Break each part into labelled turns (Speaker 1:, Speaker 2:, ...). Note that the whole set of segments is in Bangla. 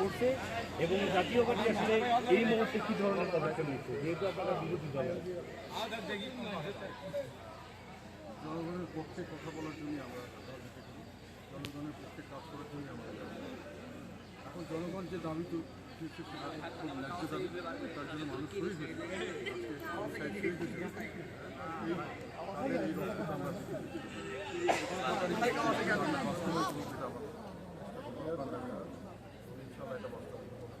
Speaker 1: করছে এবং জাতীয় পার্টি আসলে এই মুহূর্তে কি ধরনের পদক্ষেপ নিচ্ছে যেহেতু আপনারা বিরোধী দল
Speaker 2: জনগণের পক্ষে কথা বলার জন্যই আমরা জনগণের পক্ষে কাজ করার জন্যই আমরা এখন জনগণ যে দাবি তার জন্য মানুষ শহীদ হয়েছে আজকে আমার সাহেব শহীদ হয়েছে এই আমাদের এই রক্তটা আমরা দিতে দিচ্ছি। বাস্তবায়িত হোক সেটা আমরা চেষ্টা করব। ইনশাআল্লাহ এটা বাস্তবায়িত হবে।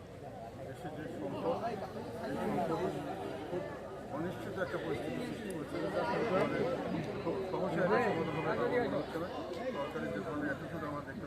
Speaker 2: দেশের যে সম্পদ এই সম্পদ খুব অনিশ্চিত একটা পরিস্থিতি সৃষ্টি করেছে আমাদের খুব সহজে এটা সমাধান হবে তা মনে হচ্ছে না সরকারি যে ধরনের অ্যাটিটিউড আমরা দেখতে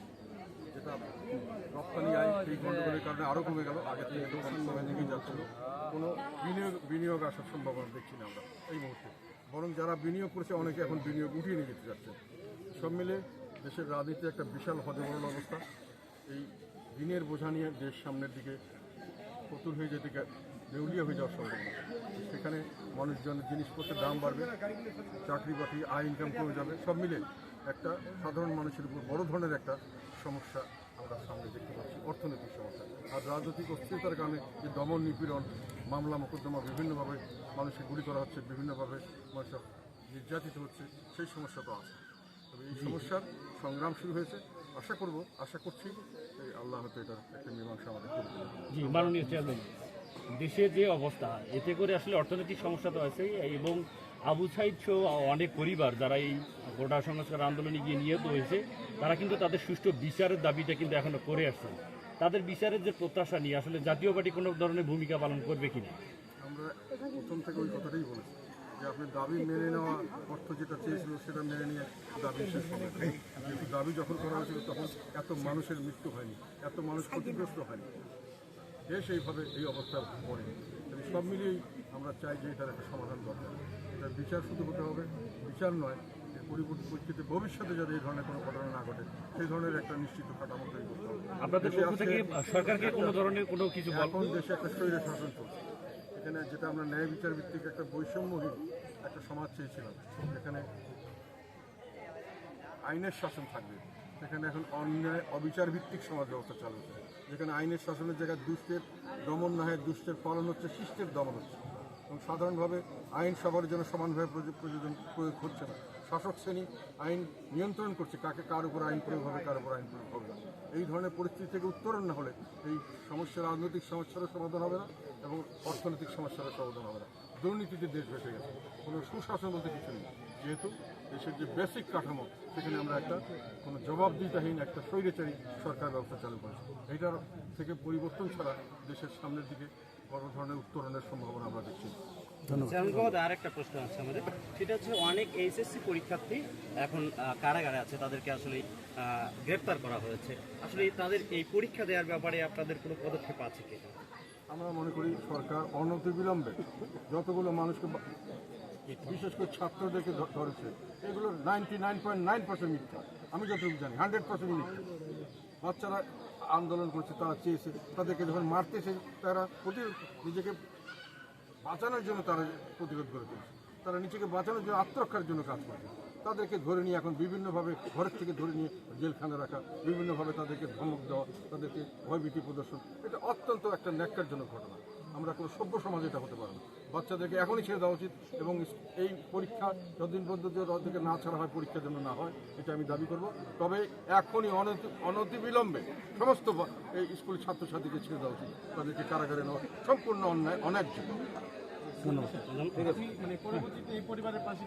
Speaker 2: যেটা রপ্তানি আয় এই গণ্ডগোলের কারণে আরও কমে গেল। আগে থেকে একটু দিকে কোনো বিনিয়োগ বিনিয়োগ আসার সম্ভাবনা দেখছি না আমরা এই মুহূর্তে। বরং যারা বিনিয়োগ করেছে, অনেকে এখন বিনিয়োগ উঠিয়ে নিয়ে যেতে যাচ্ছে সব মিলে দেশের রাজনীতি একটা বিশাল হজবরল অবস্থা। এই ঋণের বোঝা নিয়ে দেশ সামনের দিকে প্রতুল হয়ে যেতে দেউলিয়া হয়ে যাওয়ার সম্ভাবনা সেখানে মানুষজনের জিনিসপত্রের দাম বাড়বে চাকরি বাকরি আয় ইনকাম কমে যাবে। সব মিলে একটা সাধারণ মানুষের উপর বড় ধরনের একটা সমস্যা আমরা সামনে দেখতে পাচ্ছি অর্থনৈতিক সমস্যা। আর রাজনৈতিক অস্থিরতার কারণে যে দমন নিপীড়ন মামলা মোকদ্দমা বিভিন্নভাবে মানুষকে গুলি করা হচ্ছে বিভিন্নভাবে মানুষ নির্যাতিত হচ্ছে সেই সমস্যা তো আছে। তবে এই সমস্যার সংগ্রাম শুরু হয়েছে। আশা করব আশা করছি এই আল্লাহ হয়তো এটার একটা মীমাংসা আমাদের করবে
Speaker 1: জি মাননীয় চেয়ারম্যান। দেশের যে অবস্থা, এতে করে আসলে অর্থনৈতিক সমস্যা তো আছে এবং আবু সাইদ সহ অনেক পরিবার যারা এই গোটা সংস্কার আন্দোলনে গিয়ে নিহত হয়েছে, তারা কিন্তু তাদের সুষ্ঠু বিচারের দাবিটা কিন্তু এখনও করে আসছেন। তাদের বিচারের যে প্রত্যাশা নিয়ে আসলে জাতীয় পার্টি কোনো ধরনের ভূমিকা পালন করবে কিনা?
Speaker 2: আমরা দাবি মেনে নেওয়া অর্থ যেটা চেয়েছিল সেটা মেনে দাবি যখন করা হয়েছিল তখন এত মানুষের মৃত্যু হয়নি, এত মানুষ ক্ষতিগ্রস্ত হয়নি। দেশ এইভাবে এই অবস্থা পড়েনি তাই সব মিলিয়েই আমরা চাই যে এটার একটা সমাধান দরকার। এটার বিচার শুধু হতে হবে বিচার নয় পরিবর্তন পরিস্থিতিতে ভবিষ্যতে যাতে এই ধরনের কোনো ঘটনা না ঘটে সেই ধরনের একটা নিশ্চিত কাঠামো তৈরি করতে হবে।
Speaker 1: আপনাদের পক্ষ থেকে সরকারকে কোনো ধরনের কোনো কিছু
Speaker 2: এখন দেশে একটা স্বৈর শাসন চলছে। এখানে যেটা আমরা ন্যায় বিচার ভিত্তিক একটা বৈষম্যহীন একটা সমাজ চেয়েছিলাম। যেখানে আইনের শাসন থাকবে। সেখানে এখন অন্যায় অবিচার ভিত্তিক সমাজ ব্যবস্থা চালু হচ্ছে। যেখানে আইনের শাসনের জায়গায় দুষ্টের দমন না হয়, দুষ্টের ফলন হচ্ছে, শিষ্টের দমন হচ্ছে। এবং সাধারণভাবে আইন সবার জন্য সমানভাবে প্রযোজন প্রয়োগ হচ্ছে না। শাসক শ্রেণি আইন নিয়ন্ত্রণ করছে, কাকে কার উপর আইন প্রয়োগ হবে, কার উপর আইন প্রয়োগ হবে না। এই ধরনের পরিস্থিতি থেকে উত্তরণ না হলে এই সমস্যা, রাজনৈতিক সমস্যারও সমাধান হবে না এবং অর্থনৈতিক সমস্যারও সমাধান হবে না। দুর্নীতিতে দেশ ভেসে গেছে। কোনো সুশাসন বলতে কিছু নেই। যেহেতু দেশের যে বেসিক কাঠামো, সেখানে আমরা একটা কোনো জবাবদিহিতাহীন, একটা স্বৈরাচারী সরকার ব্যবস্থা চালু করেছি। এইটার থেকে পরিবর্তন ছাড়া দেশের সামনের দিকে বড় ধরনের উত্তরণের সম্ভাবনা আমরা দেখছি না।
Speaker 3: শ্যামগদ আর একটা প্রশ্ন আছে আমাদের। সেটা হচ্ছে অনেক এইচএসসি পরীক্ষার্থী এখন কারাগারে আছে তাদেরকে আসলে গ্রেপ্তার করা হয়েছে। আসলে তাদের এই পরীক্ষা দেওয়ার ব্যাপারে আপনাদের কোনো পদক্ষেপ আছে কি
Speaker 2: আমরা মনে করি সরকার অনতিবিলম্বে যতগুলো মানুষকে বিশেষ করে ছাত্রদেরকে ধরেছে এগুলো ninety nine point nine percent মিথ্যা। আমি যতটুকু জানি হান্ড্রেড পার্সেন্ট মিথ্যা। বাচ্চারা আন্দোলন করছে, তারা চেয়েছে, তাদেরকে যখন মারতেছে তারা প্রতি নিজেকে বাঁচানোর জন্য তারা প্রতিরোধ করে তুলছে। তারা নিজেকে বাঁচানোর জন্য, আত্মরক্ষার জন্য কাজ করছে। তাদেরকে ধরে নিয়ে এখন বিভিন্নভাবে ঘরের থেকে ধরে নিয়ে জেলখানে রাখা, বিভিন্নভাবে তাদেরকে ধমক দেওয়া, তাদেরকে ভয়ভীতি প্রদর্শন, এটা অত্যন্ত একটা ন্যাক্কারজনক ঘটনা। আমরা কোনো সভ্য সমাজ এটা হতে পারে না। বাচ্চাদেরকে এখনই ছেড়ে দেওয়া উচিত এবং এই পরীক্ষা যতদিন পর্যন্ত ওদেরকে না ছাড়া হয় পরীক্ষা যেন না হয় এটা আমি দাবি করব। তবে এখনই অনতি অনতিবিলম্বে সমস্ত এই স্কুল ছাত্রছাত্রীকে ছেড়ে দেওয়া উচিত। তাদেরকে কারাগারে নেওয়া সম্পূর্ণ অন্যায় অন্যায্য। পরিবারের পাশে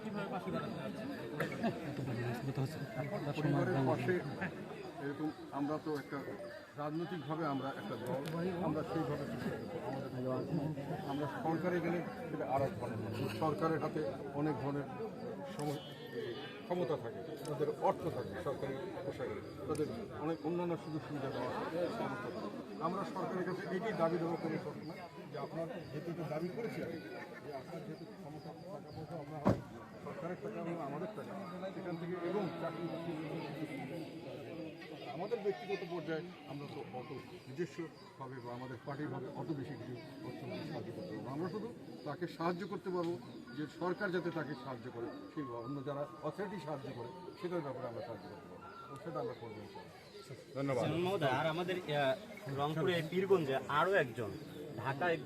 Speaker 2: এরকম আমরা তো একটা রাজনৈতিকভাবে আমরা একটা দল, আমরা সেইভাবে আমরা সরকারে গেলে সেটা আর এক সরকারের হাতে অনেক ধরনের ক্ষমতা থাকে, তাদের অর্থ থাকে সরকারি পোশাকে তাদের অনেক অন্যান্য সুযোগ সুবিধা দেওয়া। আমরা সরকারের কাছে এটাই দাবি দেবো কোনো প্রশ্ন যে আপনার এটা দাবি করেছি আমি, যে আপনার যেহেতু সমস্যা টাকা পয়সা আমরা সরকারের টাকা, আমাদের টাকা, সেখান থেকে এবং চাকরি আমাদের ব্যক্তিগত পর্যায়ে আমরা তো অত নিজস্বভাবে বা আমাদের পার্টিভাবে অত বেশি কিছু অর্থনৈতিক সাহায্য করতে পারব আমরা শুধু তাকে সাহায্য করতে পারব যে সরকার যাতে তাকে সাহায্য করে সেই অন্য যারা অথরিটি সাহায্য করে সেটার ব্যাপারে আমরা সাহায্য করতে পারব। সেটা আমরা করব ধন্যবাদ।
Speaker 3: আর আমাদের রংপুরে পীরগঞ্জে আরও একজন ঢাকায়